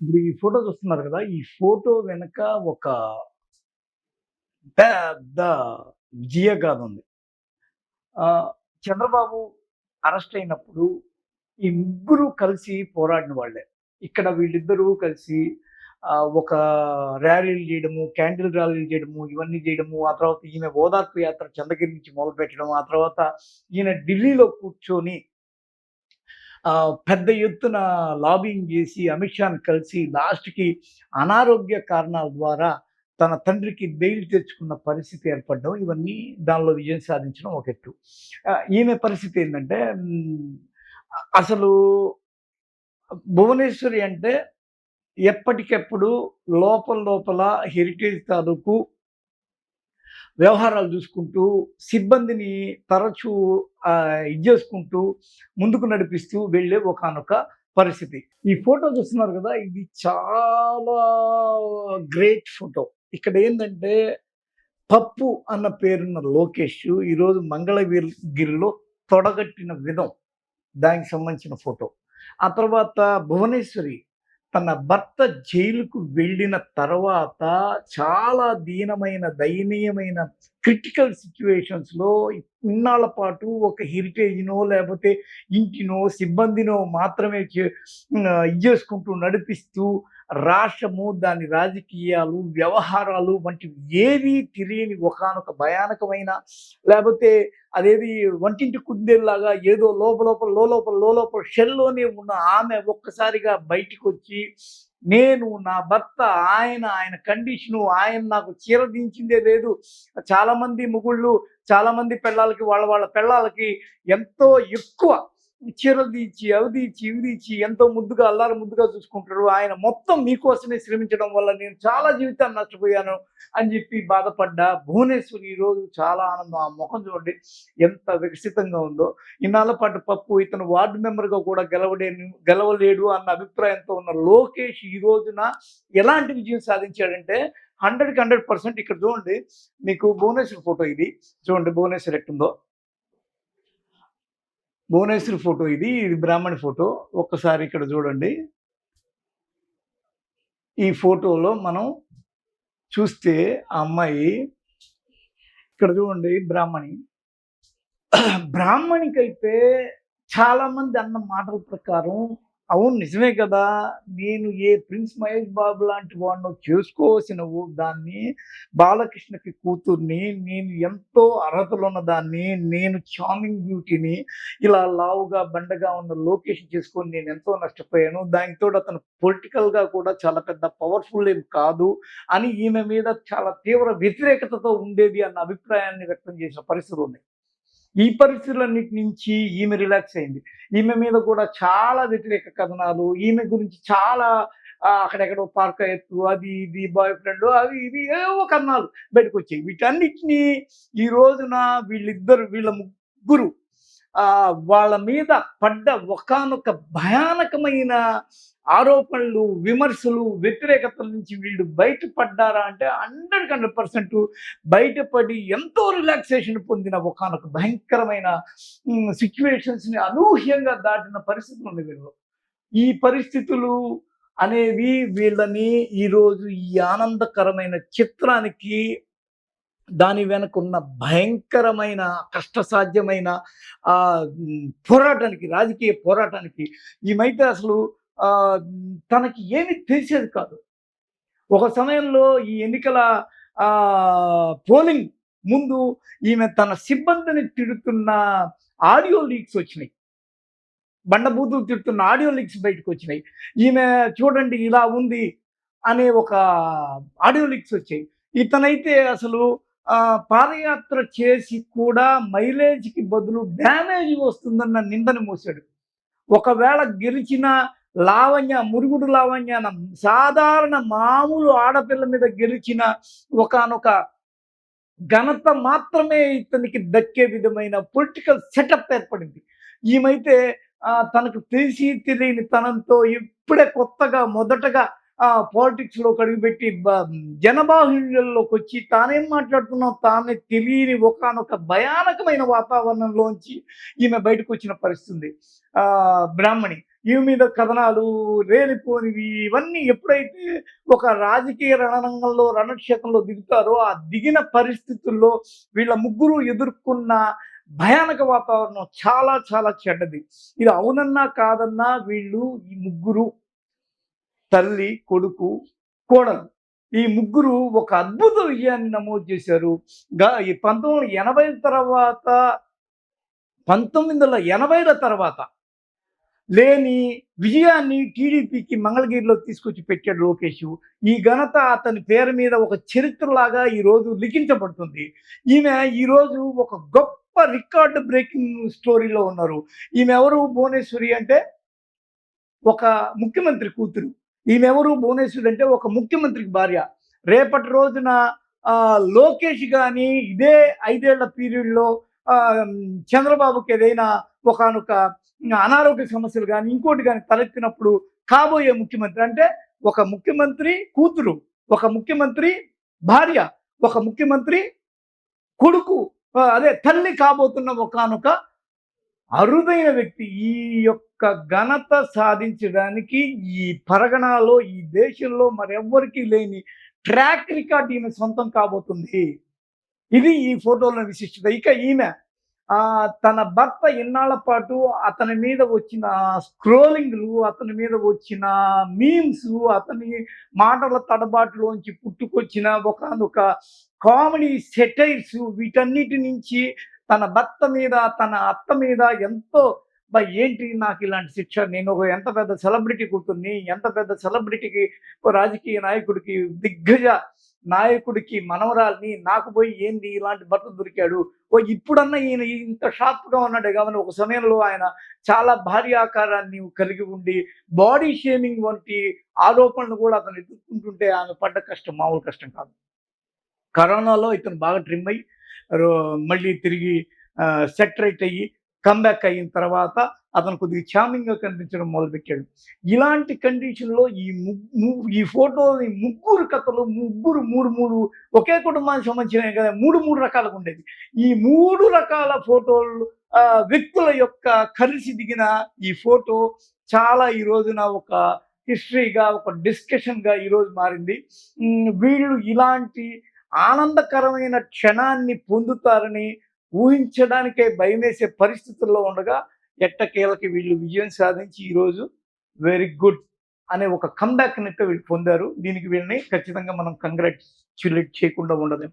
ఇప్పుడు ఈ ఫోటో చూస్తున్నారు కదా ఈ ఫోటో వెనక ఒక పెద్ద విజయగాథ ఉంది ఆ, చంద్రబాబు అరెస్ట్ అయినప్పుడు ఈ ముగ్గురు కలిసి పోరాడిన వాళ్ళే. ఇక్కడ వీళ్ళిద్దరూ కలిసి ఒక ర్యాలీలు చేయడము క్యాండిల్ ర్యాలీలు చేయడము ఇవన్నీ చేయడము ఆ తర్వాత ఈయన ఓదార్పు యాత్ర చంద్రగిరి నుంచి మొదలుపెట్టడం ఆ తర్వాత ఈయన ఢిల్లీలో కూర్చొని పెద్ద ఎత్తున లాబింగ్ చేసి అమిత్ షాను కలిసి లాస్ట్కి అనారోగ్య కారణాల ద్వారా తన తండ్రికి బెయిల్ తెచ్చుకున్న పరిస్థితి ఏర్పడడం ఇవన్నీ దానిలో విజయం సాధించడం ఒక ఎత్తు ఈమె పరిస్థితి ఏంటంటే అసలు భువనేశ్వరి అంటే ఎప్పటికెప్పుడు లోపల లోపల హెరిటేజ్ తాలూకు వ్యవహారాలు చూసుకుంటూ సిబ్బందిని తరచూ ఇది చేసుకుంటూ ముందుకు నడిపిస్తూ వెళ్ళే ఒకనొక పరిస్థితి. ఈ ఫోటో చూస్తున్నారు కదా ఇది చాలా గ్రేట్ ఫోటో. ఇక్కడ ఏంటంటే పప్పు అన్న పేరున్న లోకేష్ ఈరోజు మంగళగిరిలో తొడగట్టిన విధం. దానికి సంబంధించిన ఫోటో. ఆ తర్వాత భువనేశ్వరి తన భర్త జైలుకు వెళ్ళిన తర్వాత చాలా దీనమైన దయనీయమైన క్రిటికల్ సిచ్యువేషన్స్లో ఇన్నాళ్ళ పాటు ఒక హెరిటేజ్నో లేకపోతే ఇంటినో సిబ్బందినో మాత్రమే చే- ఇది చేసుకుంటూ నడిపిస్తూ రాష్ట్రము దాని రాజకీయాలు వ్యవహారాలు వంటివి ఏవి తెలియని ఒకానొక భయానకమైన లేకపోతే అదేది వంటింటి కుందేలాగా ఏదో లోపలోపల లోపల లోపల లోపల షెల్లోనే ఉన్న ఆమె ఒక్కసారిగా బయటికి వచ్చి నేను నా భర్త ఆయన ఆయన కండిషను ఆయన నాకు చీరదించిందే లేదు. చాలా మంది ముగుళ్ళు చాలా మంది పెళ్ళాలకి వాళ్ళ వాళ్ళ పిల్లలకి ఎంతో ఎక్కువ చీరలు తీర్చి అవి తీర్చి ఇవి తీర్చి ఎంతో ముద్దుగా అల్లారు ముద్దుగా చూసుకుంటారు. ఆయన మొత్తం మీకోసమే శ్రమించడం వల్ల నేను చాలా జీవితాన్ని నష్టపోయాను అని చెప్పి బాధపడ్డా. భువనేశ్వరి ఈరోజు చాలా ఆనందం. ఆ ముఖం చూడండి ఎంత వికసితంగా ఉందో. ఇన్నాళ్ళ పాటు పప్పు ఇతను వార్డు మెంబర్గా కూడా గెలవడే గెలవలేడు అన్న అభిప్రాయంతో ఉన్న లోకేష్ ఈ రోజున ఎలాంటి విజయం సాధించాడంటే హండ్రెడ్కి హండ్రెడ్ పర్సెంట్ ఇక్కడ చూడండి మీకు భువనేశ్వర్ ఫోటో ఇది. చూడండి భువనేశ్వర్ ఎట్టుందో. భువనేశ్వరి ఫోటో ఇది ఇది బ్రాహ్మణి ఫోటో. ఒక్కసారి ఇక్కడ చూడండి. ఈ ఫోటోలో మనం చూస్తే ఆ అమ్మాయి ఇక్కడ చూడండి బ్రాహ్మణి. బ్రాహ్మణికైతే చాలా మంది అన్న మాటల ప్రకారం అవును నిజమే కదా. నేను ఏ ప్రిన్స్ మహేష్ బాబు లాంటి వాడిని చేసుకోవాల్సిన దాన్ని బాలకృష్ణకి కూతుర్ని నేను ఎంతో అర్హతలు ఉన్న దాన్ని నేను చార్మింగ్ బ్యూటీని ఇలా లావుగా బండగా ఉన్న లొకేషన్ చేసుకొని నేను ఎంతో నష్టపోయాను. దానితో అతను పొలిటికల్గా కూడా చాలా పెద్ద పవర్ఫుల్ ఏం కాదు అని ఈమె మీద చాలా తీవ్ర వ్యతిరేకతతో ఉండేది అన్న అభిప్రాయాన్ని వ్యక్తం చేసిన పరిస్థితులు ఉన్నాయి. ఈ పరిస్థితులన్నిటి నుంచి ఈమె రిలాక్స్ అయింది. ఈమె మీద కూడా చాలా వ్యతిరేక కథనాలు ఈమె గురించి చాలా అక్కడెక్కడో పార్క్ ఎత్తు అది ఇది బాయ్ ఫ్రెండ్ అవి ఇది ఏవో కథనాలు బయటకు వచ్చాయి. వీటన్నిటినీ ఈ రోజున వీళ్ళిద్దరు వీళ్ళ ముగ్గురు వాళ్ళ మీద పడ్డ ఒకానొక భయానకమైన ఆరోపణలు విమర్శలు వ్యతిరేకతల నుంచి వీళ్ళు బయటపడ్డారా అంటే హండ్రెడ్ హండ్రెడ్ పర్సెంట్ బయటపడి ఎంతో రిలాక్సేషన్ పొందిన ఒకానొక భయంకరమైన సిచ్యువేషన్స్ని అనూహ్యంగా దాటిన పరిస్థితులు ఉన్నాయి వీళ్ళు. ఈ పరిస్థితులు అనేవి వీళ్ళని ఈరోజు ఈ ఆనందకరమైన చిత్రానికి దాని వెనకున్న భయంకరమైన కష్టసాధ్యమైన ఆ పోరాటానికి రాజకీయ పోరాటానికి ఈమైతే అసలు తనకి ఏమి తెలిసేది కాదు. ఒక సమయంలో ఈ ఎన్నికల పోలింగ్ ముందు ఈమె తన సిబ్బందిని తిడుతున్న ఆడియో లీక్స్ వచ్చినాయి. బండబూతులు తిడుతున్న ఆడియో లీక్స్ బయటకు వచ్చినాయి. ఈమె చూడండి ఇలా ఉంది అనే ఒక ఆడియో లీక్స్ వచ్చాయి. ఇతనైతే అసలు పాదయాత్ర చేసి కూడా మైలేజ్కి బదులు డ్యామేజ్ వస్తుందన్న నిందను మోసాడు ఒకవేళ గెలిచిన లావణ్య మురుగుడు లావణ్య సాధారణ మామూలు ఆడపిల్ల మీద గెలిచిన ఒకనొక ఘనత మాత్రమే ఇతనికి దక్కే విధమైన పొలిటికల్ సెటప్ ఏర్పడింది. ఈమైతే ఆ, తనకు తెలిసి తెలియని తనంతో ఇప్పుడే కొత్తగా మొదటగా పాలిటిక్స్లో పాలిటిక్స్లో కడిగిపెట్టి జనబాహుళ్యంలోకి వచ్చి తానేం మాట్లాడుతున్నావు? తానే తెలియని ఒకనొక భయానకమైన వాతావరణంలోంచి ఈమె బయటకు వచ్చిన పరిస్థితి ఆ బ్రాహ్మణి ఈమె మీద కథనాలు రేలిపోనివి ఇవన్నీ ఎప్పుడైతే ఒక రాజకీయ రణరంగంలో రణక్షేత్రంలో దిగుతారో ఆ దిగిన పరిస్థితుల్లో వీళ్ళ ముగ్గురు ఎదుర్కొన్న భయానక వాతావరణం చాలా చాలా చెడ్డది. ఇది అవునన్నా కాదన్నా వీళ్ళు ఈ ముగ్గురు తల్లి కొడుకు కోడలు. ఈ ముగ్గురు ఒక అద్భుత విజయాన్ని నమోదు చేశారు. గా ఈ పంతొమ్మిది వందల ఎనభై తర్వాత పంతొమ్మిది వందల ఎనభైల తర్వాత లేని విజయాన్ని టీడీపీకి మంగళగిరిలో తీసుకొచ్చి పెట్టాడు లోకేష్. ఈ ఘనత అతని పేరు మీద ఒక చరిత్రలాగా ఈరోజు లిఖించబడుతుంది. ఈమె ఈరోజు ఒక గొప్ప రికార్డ్ బ్రేకింగ్ స్టోరీలో ఉన్నారు. ఈమె ఎవరు భువనేశ్వరి అంటే ఒక ముఖ్యమంత్రి కూతురు. ఈమె ఎవరు అంటే ఒక ముఖ్యమంత్రికి భార్య. రేపటి రోజున ఆ, లోకేష్ కానీ ఇదే ఐదేళ్ళ పీరియడ్లో ఆ, చంద్రబాబుకి ఏదైనా ఒకనొక అనారోగ్య సమస్యలు కానీ ఇంకోటి కానీ తలెత్తినప్పుడు కాబోయే ముఖ్యమంత్రి అంటే ఒక ముఖ్యమంత్రి కూతురు ఒక ముఖ్యమంత్రి భార్య ఒక ముఖ్యమంత్రి కొడుకు అదే తల్లి కాబోతున్న ఒకనొక అరుదైన వ్యక్తి. ఈ యొక్క ఘనత సాధించడానికి ఈ పరగణాలో ఈ దేశంలో మరెవ్వరికీ లేని ట్రాక్ రికార్డ్ ఈమె సొంతం కాబోతుంది. ఇది ఈ ఫోటోలో విశిష్టత. ఇక ఈమె ఆ తన భర్త ఇన్నాళ్ళ పాటు అతని మీద వచ్చిన స్క్రోలింగ్లు అతని మీద వచ్చిన మీమ్స్ అతని మాటల తడబాటులోంచి పుట్టుకొచ్చిన ఒకనొక కామెడీ సెటైర్స్ వీటన్నిటి నుంచి తన భర్త మీద తన అత్త మీద ఎంతో బా ఏంటి నాకు ఇలాంటి శిక్ష? నేను ఒక ఎంత పెద్ద సెలబ్రిటీ కూతుర్ని ఎంత పెద్ద సెలబ్రిటీకి రాజకీయ నాయకుడికి దిగ్గజ నాయకుడికి మనవరాల్ని నాకు పోయి ఏంది ఇలాంటి భర్త దొరికాడు? ఓ ఇప్పుడన్నా ఈయన ఇంత షార్ప్గా ఉన్నాడే కాబట్టి ఒక సమయంలో ఆయన చాలా భారీ ఆకారాన్ని కలిగి ఉండి బాడీ షేమింగ్ వంటి ఆరోపణలు కూడా అతను ఎదుర్కొంటుంటే ఆమె పడ్డ కష్టం మామూలు కష్టం కాదు. కరోనాలో ఇతను బాగా ట్రిమ్ అయ్యి రో- మళ్ళీ తిరిగి సెటరేట్ అయ్యి కమ్బ్యాక్ అయిన తర్వాత అతను కొద్దిగా ఛామింగ్గా కనిపించడం మొదలుపెట్టాడు. ఇలాంటి కండిషన్లో ఈ ముగ్గు ఈ ఫోటోని ముగ్గురు కథలు ముగ్గురు మూడు మూడు ఒకే కుటుంబానికి సంబంధించినవి కదా మూడు మూడు రకాలుగా ఉండేది. ఈ మూడు రకాల ఫోటోలు వ్యక్తుల యొక్క కలిసి దిగిన ఈ ఫోటో చాలా ఈ రోజున ఒక హిస్టరీగా ఒక డిస్కషన్గా ఈరోజు మారింది. వీళ్ళు ఇలాంటి ఆనందకరమైన క్షణాన్ని పొందుతారని ఊహించడానికే భయమేసే పరిస్థితుల్లో ఉండగా ఎట్టకేలకి వీళ్ళు విజయం సాధించి ఈరోజు వెరీ గుడ్ అనే ఒక కంబ్యాక్ అయితే వీళ్ళు పొందారు. దీనికి వీళ్ళని ఖచ్చితంగా మనం కంగ్రాచులేట్ చేయకుండా ఉండదు